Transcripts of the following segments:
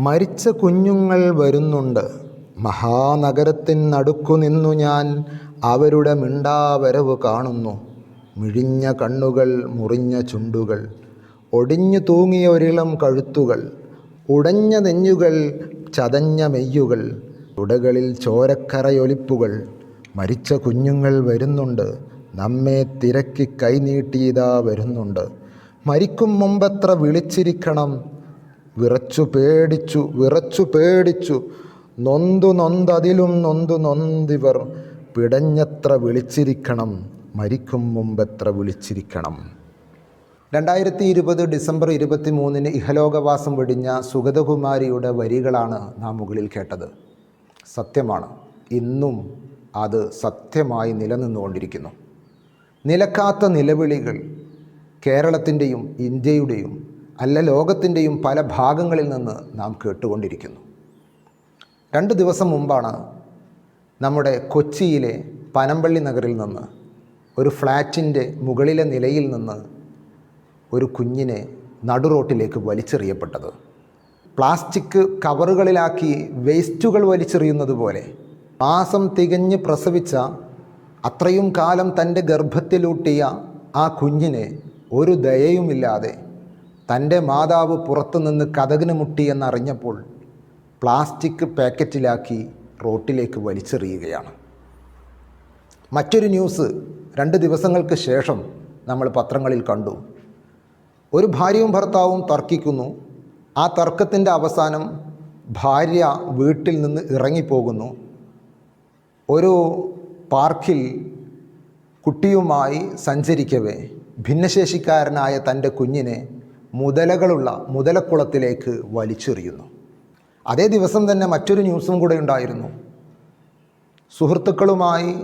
മരിച്ച കുഞ്ഞുങ്ങൾ വരുന്നുണ്ട്. മഹാനഗരത്തിനടുക്കു നിന്നു ഞാൻ അവരുടെ മിണ്ടാവരവ് കാണുന്നു. മിഴിഞ്ഞ കണ്ണുകൾ മുറിഞ്ഞ ചുണ്ടുകൾ ഒടിഞ്ഞു തൂങ്ങിയ ഒരിളം കഴുത്തുകൾ ഉടഞ്ഞ നെഞ്ഞുകൾ ചതഞ്ഞ മെയ്യുകൾ തുടകളിൽ ചോരക്കറയൊലിപ്പുകൾ. മരിച്ച കുഞ്ഞുങ്ങൾ വരുന്നുണ്ട്. നമ്മെ തിരക്കി കൈനീട്ടിയതാ വരുന്നുണ്ട്. മരിക്കും മുമ്പെത്ര വിളിച്ചിരിക്കണം. വിറച്ചു പേടിച്ചു വിറച്ചു പേടിച്ചു. നൊന്തു നൊന്തതിലും നൊന്തു നൊന്തിവർ. പിടഞ്ഞത്ര വിളിച്ചിരിക്കണം മരിക്കും മുമ്പെത്ര വിളിച്ചിരിക്കണം. രണ്ടായിരത്തി ഇരുപത് ഡിസംബർ ഇരുപത്തി മൂന്നിന് ഇഹലോകവാസം വെടിഞ്ഞ സുഗതകുമാരിയുടെ വരികളാണ് നാം മുകളിൽ കേട്ടത്. സത്യമാണ്. ഇന്നും അത് സത്യമായി നിലനിന്നുകൊണ്ടിരിക്കുന്നു. നിലക്കാത്ത നിലവിളികൾ കേരളത്തിന്റെയും ഇന്ത്യയുടെയും അല്ല ലോകത്തിന്റെയും പല ഭാഗങ്ങളിൽ നിന്ന് നാം കേട്ടുകൊണ്ടിരിക്കുന്നു. രണ്ട് ദിവസം മുമ്പാണ് നമ്മുടെ കൊച്ചിയിലെ പനമ്പള്ളി നഗറിൽ നിന്ന് ഒരു ഫ്ലാറ്റിന്റെ മുകളിലെ നിലയിൽ നിന്ന് ഒരു കുഞ്ഞിനെ നടുറോട്ടിലേക്ക് വലിച്ചെറിയപ്പെട്ടത്. പ്ലാസ്റ്റിക് കവറുകളിലാക്കി വേസ്റ്റുകൾ വലിച്ചെറിയുന്നത് പോലെ മാസം തികഞ്ഞ് പ്രസവിച്ച അത്രയും കാലം തന്റെ ഗർഭത്തിലൂട്ടിയ ആ കുഞ്ഞിനെ ഒരു ദയയുമില്ലാതെ തന്റെ മാതാവ് പുറത്തുനിന്ന് കഥകിന് മുട്ടിയെന്നറിഞ്ഞപ്പോൾ പ്ലാസ്റ്റിക് പാക്കറ്റിലാക്കി റോട്ടിലേക്ക് വലിച്ചെറിയുകയാണ്. മറ്റൊരു ന്യൂസ് രണ്ട് ദിവസങ്ങൾക്ക് ശേഷം നമ്മൾ പത്രങ്ങളിൽ കണ്ടു. ഒരു ഭാര്യയും ഭർത്താവും തർക്കിക്കുന്നു. ആ തർക്കത്തിന്റെ അവസാനം ഭാര്യ വീട്ടിൽ നിന്ന് ഇറങ്ങിപ്പോകുന്നു. ഒരു പാർക്കിൽ കുട്ടിയുമായി സഞ്ചരിക്കവേ ഭിന്നശേഷിക്കാരനായ തന്റെ കുഞ്ഞിനെ മുതലകളുള്ള മുതലക്കുളത്തിലേക്ക് വലിച്ചെറിയുന്നു. അതേ ദിവസം തന്നെ മറ്റൊരു ന്യൂസും കൂടെ ഉണ്ടായിരുന്നു. സുഹൃത്തുക്കളുമായി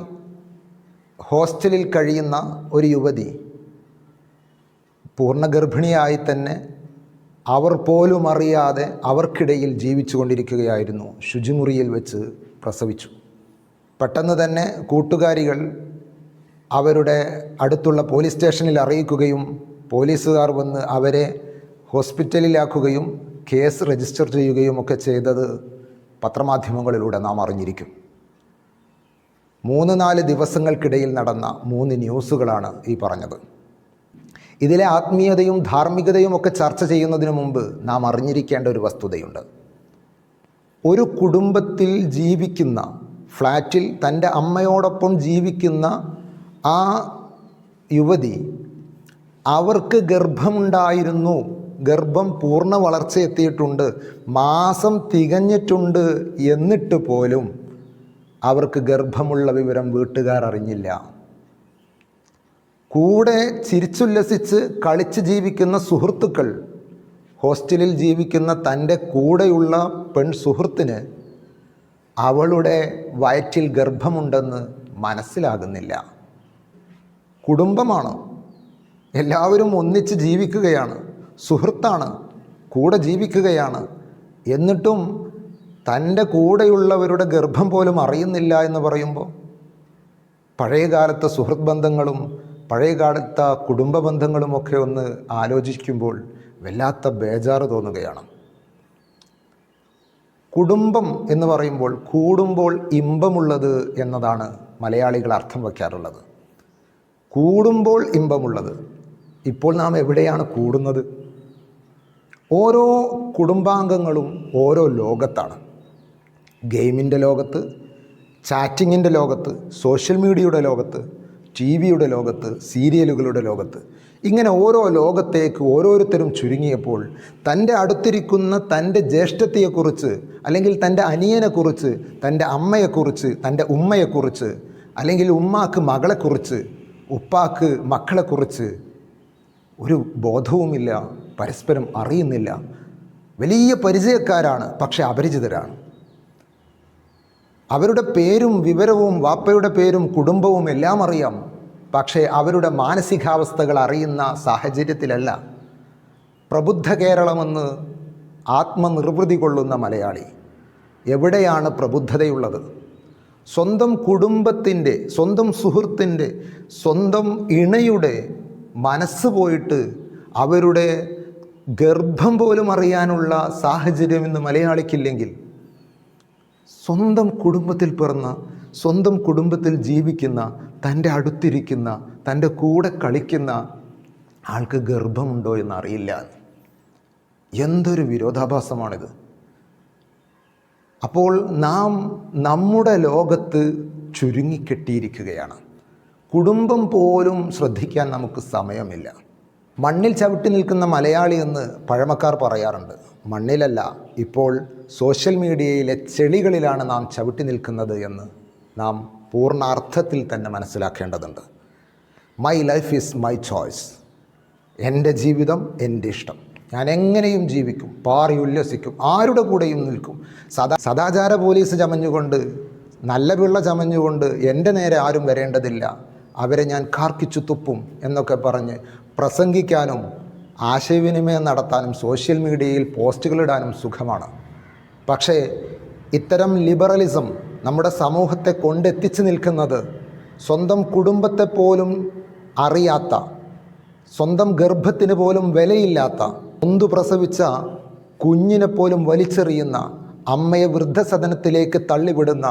ഹോസ്റ്റലിൽ കഴിയുന്ന ഒരു യുവതി പൂർണഗർഭിണിയായി തന്നെ അവർ പോലും അറിയാതെ അവർക്കിടയിൽ ജീവിച്ചു കൊണ്ടിരിക്കുകയായിരുന്നു ശുചിമുറിയിൽ വെച്ച് പ്രസവിച്ചു. പെട്ടെന്ന് തന്നെ കൂട്ടുകാരികൾ അവരുടെ അടുത്തുള്ള പോലീസ് സ്റ്റേഷനിൽ അറിയിക്കുകയും പോലീസുകാർ വന്ന് അവരെ ഹോസ്പിറ്റലിലാക്കുകയും കേസ് രജിസ്റ്റർ ചെയ്യുകയും ഒക്കെ ചെയ്തത് പത്രമാധ്യമങ്ങളിലൂടെ നാം അറിഞ്ഞിരിക്കും. മൂന്ന് നാല് ദിവസങ്ങൾക്കിടയിൽ നടന്ന മൂന്ന് ന്യൂസുകളാണ് ഈ പറഞ്ഞത്. ഇതിലെ ആത്മീയതയും ധാർമ്മികതയും ഒക്കെ ചർച്ച ചെയ്യുന്നതിന് മുമ്പ് നാം അറിഞ്ഞിരിക്കേണ്ട ഒരു വസ്തുതയുണ്ട്. ഒരു കുടുംബത്തിൽ ജീവിക്കുന്ന ഫ്ലാറ്റിൽ തന്റെ അമ്മയോടൊപ്പം ജീവിക്കുന്ന ആ യുവതി അവർക്ക് ഗർഭമുണ്ടായിരുന്നു. ഗർഭം പൂർണ വളർച്ചയെത്തിയിട്ടുണ്ട്. മാസം തികഞ്ഞിട്ടുണ്ട് എന്നിട്ട് പോലും അവർക്ക് ഗർഭമുള്ള വിവരം വീട്ടുകാർ അറിഞ്ഞില്ല. കൂടെ ചിരിച്ചുല്ലസിച്ച് കളിച്ച് ജീവിക്കുന്ന സുഹൃത്തുക്കൾ ഹോസ്റ്റലിൽ ജീവിക്കുന്ന തന്റെ കൂടെയുള്ള പെൺ സുഹൃത്തിന് അവളുടെ വയറ്റിൽ ഗർഭമുണ്ടെന്ന് മനസ്സിലാകുന്നില്ല. കുടുംബമാണ്? എല്ലാവരും ഒന്നിച്ച് ജീവിക്കുകയാണ്. സുഹൃത്താണ്. കൂടെ ജീവിക്കുകയാണ്. എന്നിട്ടും തന്റെ കൂടെയുള്ളവരുടെ ഗർഭം പോലും അറിയുന്നില്ല എന്ന് പറയുമ്പോൾ പഴയകാലത്തെ സുഹൃത്ത് ബന്ധങ്ങളും പഴയകാലത്തെ കുടുംബ ബന്ധങ്ങളുമൊക്കെ ഒന്ന് ആലോചിക്കുമ്പോൾ വല്ലാത്ത ബേജാറ് തോന്നുകയാണ്. കുടുംബം എന്ന് പറയുമ്പോൾ കൂടുമ്പോൾ ഇമ്പമുള്ളത് എന്നതാണ് മലയാളികൾ അർത്ഥം വയ്ക്കാറുള്ളത്. കൂടുമ്പോൾ ഇമ്പമുള്ളത്. ഇപ്പോൾ നാം എവിടെയാണ് കൂടുന്നത്? ഓരോ കുടുംബാംഗങ്ങളും ഓരോ ലോകത്താണ്. ഗെയിമിന്റെ ലോകത്ത് ചാറ്റിങ്ങിന്റെ ലോകത്ത് സോഷ്യൽ മീഡിയയുടെ ലോകത്ത് ടി വിയുടെ ലോകത്ത് സീരിയലുകളുടെ ലോകത്ത്. ഇങ്ങനെ ഓരോ ലോകത്തേക്ക് ഓരോരുത്തരും ചുരുങ്ങിയപ്പോൾ തന്റെ അടുത്തിരിക്കുന്ന തന്റെ ജ്യേഷ്ഠത്തെക്കുറിച്ച് അല്ലെങ്കിൽ തന്റെ അനിയനെക്കുറിച്ച് തന്റെ അമ്മയെക്കുറിച്ച് തന്റെ ഉമ്മയെക്കുറിച്ച് അല്ലെങ്കിൽ ഉമ്മാക്ക് മകളെക്കുറിച്ച് ഉപ്പാക്ക് മക്കളെക്കുറിച്ച് ഒരു ബോധവുമില്ല പരസ്പരം അറിയുന്നില്ല. വലിയ പരിചയക്കാരാണ് പക്ഷേ അപരിചിതരാണ്. അവരുടെ പേരും വിവരവും വാപ്പയുടെ പേരും കുടുംബവും എല്ലാം അറിയാം പക്ഷേ അവരുടെ മാനസികാവസ്ഥകൾ അറിയുന്ന സാഹചര്യത്തിലല്ല. പ്രബുദ്ധ കേരളമെന്ന് ആത്മനിർവൃതി കൊള്ളുന്ന മലയാളി. എവിടെയാണ് പ്രബുദ്ധതയുള്ളത്? സ്വന്തം കുടുംബത്തിന്റെ സ്വന്തം സുഹൃത്തിന്റെ സ്വന്തം ഇണയുടെ മനസ്സ് പോയിട്ട് അവരുടെ ഗർഭം പോലും അറിയാനുള്ള സാഹചര്യം ഇന്ന് മലയാളിക്കില്ലെങ്കിൽ സ്വന്തം കുടുംബത്തിൽ പിറന്ന സ്വന്തം കുടുംബത്തിൽ ജീവിക്കുന്ന തന്റെ അടുത്തിരിക്കുന്ന തന്റെ കൂടെ കളിക്കുന്ന ആൾക്ക് ഗർഭമുണ്ടോ എന്ന് അറിയില്ല എന്തൊരു വിരോധാഭാസമാണിത്. അപ്പോൾ നാം നമ്മുടെ ലോകത്ത് ചുരുങ്ങിക്കെട്ടിയിരിക്കുകയാണ്. കുടുംബം പോലും ശ്രദ്ധിക്കാൻ നമുക്ക് സമയമില്ല. മണ്ണിൽ ചവിട്ടി നിൽക്കുന്ന മലയാളി എന്ന് പഴമക്കാർ പറയാറുണ്ട്. മണ്ണിലല്ല ഇപ്പോൾ സോഷ്യൽ മീഡിയയിലെ ചെളികളിലാണ് നാം ചവിട്ടി നിൽക്കുന്നത് എന്ന് നാം പൂർണാർത്ഥത്തിൽ തന്നെ മനസ്സിലാക്കേണ്ടതുണ്ട്. My life is my choice എന്റെ ജീവിതം എന്റെ ഇഷ്ടം. ഞാൻ എങ്ങനെയും ജീവിക്കും പാറി ഉല്ലസിക്കും ആരുടെ കൂടെയും നിൽക്കും. സദാ സദാചാര പോലീസ് ചമഞ്ഞുകൊണ്ട് നല്ല പിള്ള ചമഞ്ഞുകൊണ്ട് എന്റെ നേരെ ആരും വരേണ്ടതില്ല. അവരെ ഞാൻ കാർക്കിച്ചു തുപ്പും എന്നൊക്കെ പറഞ്ഞ് പ്രസംഗിക്കാനും ആശയവിനിമയം നടത്താനും സോഷ്യൽ മീഡിയയിൽ പോസ്റ്റുകളിടാനും സുഖമാണ്. പക്ഷേ ഇത്തരം ലിബറലിസം നമ്മുടെ സമൂഹത്തെ കൊണ്ടെത്തിച്ചു നിൽക്കുന്നത് സ്വന്തം കുടുംബത്തെ പോലും അറിയാത്ത സ്വന്തം ഗർഭത്തിന് പോലും വിലയില്ലാത്ത ഒന്തു പ്രസവിച്ച കുഞ്ഞിനെ പോലും വലിച്ചെറിയുന്ന അമ്മയെ വൃദ്ധസദനത്തിലേക്ക് തള്ളിവിടുന്ന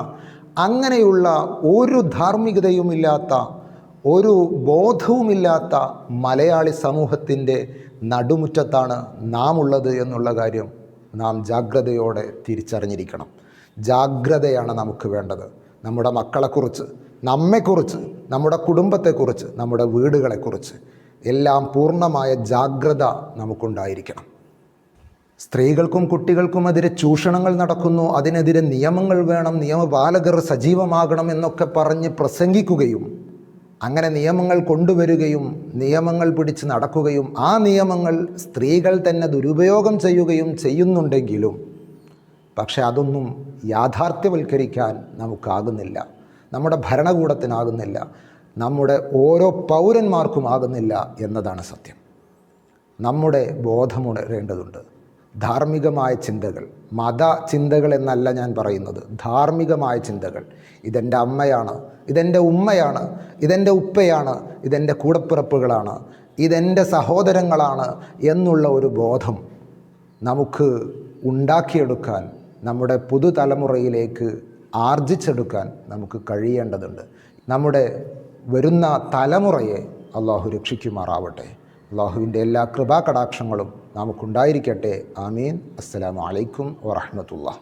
അങ്ങനെയുള്ള ഒരു ധാർമ്മികതയുമില്ലാത്ത ഒരു ബോധവുമില്ലാത്ത മലയാളി സമൂഹത്തിന്റെ നടുമുറ്റത്താണ് നാം ഉള്ളത് എന്നുള്ള കാര്യം നാം ജാഗ്രതയോടെ തിരിച്ചറിഞ്ഞിരിക്കണം. ജാഗ്രതയാണ് നമുക്ക് വേണ്ടത്. നമ്മുടെ മക്കളെക്കുറിച്ച് നമ്മെക്കുറിച്ച് നമ്മുടെ കുടുംബത്തെക്കുറിച്ച് നമ്മുടെ വീടുകളെക്കുറിച്ച് എല്ലാം പൂർണമായ ജാഗ്രത നമുക്കുണ്ടായിരിക്കണം. സ്ത്രീകൾക്കും കുട്ടികൾക്കും എതിരെ ചൂഷണങ്ങൾ നടക്കുന്നു. അതിനെതിരെ നിയമങ്ങൾ വേണം നിയമപാലകർ സജീവമാകണം എന്നൊക്കെ പറഞ്ഞ് പ്രസംഗിക്കുകയും അങ്ങനെ നിയമങ്ങൾ കൊണ്ടുവരികയും നിയമങ്ങൾ പിടിച്ച് നടക്കുകയും ആ നിയമങ്ങൾ സ്ത്രീകൾ തന്നെ ദുരുപയോഗം ചെയ്യുകയും ചെയ്യുന്നുണ്ടെങ്കിലും പക്ഷെ അതൊന്നും യാഥാർത്ഥ്യവൽക്കരിക്കാൻ നമുക്കാകുന്നില്ല. നമ്മുടെ ഭരണകൂടത്തിനാകുന്നില്ല. നമ്മുടെ ഓരോ പൗരന്മാർക്കും ആകുന്നില്ല എന്നതാണ് സത്യം. നമ്മുടെ ബോധമുണരേണ്ടതുണ്ട്. ധാർമ്മികമായ ചിന്തകൾ മത ചിന്തകൾ എന്നല്ല ഞാൻ പറയുന്നത്. ധാർമ്മികമായ ചിന്തകൾ. ഇതെന്റെ അമ്മയാണ് ഇതെന്റെ ഉമ്മയാണ് ഇതെന്റെ ഉപ്പയാണ് ഇതെന്റെ കൂടപ്പിറപ്പുകളാണ് ഇതെന്റെ സഹോദരങ്ങളാണ് എന്നുള്ള ഒരു ബോധം നമുക്ക് ഉണ്ടാക്കിയെടുക്കാൻ നമ്മുടെ പുതുതലമുറയിലേക്ക് ആർജിച്ചെടുക്കാൻ നമുക്ക് കഴിയേണ്ടതുണ്ട്. നമ്മുടെ വരുന്ന തലമുറയെ അള്ളാഹു രക്ഷിക്കുമാറാവട്ടെ. അള്ളാഹുവിന്റെ എല്ലാ കൃപാകടാക്ഷങ്ങളും നമുക്കുണ്ടായിരിക്കട്ടെ. ആമീൻ. അസ്സലാമലൈക്കും വറഹമത്തുള്ള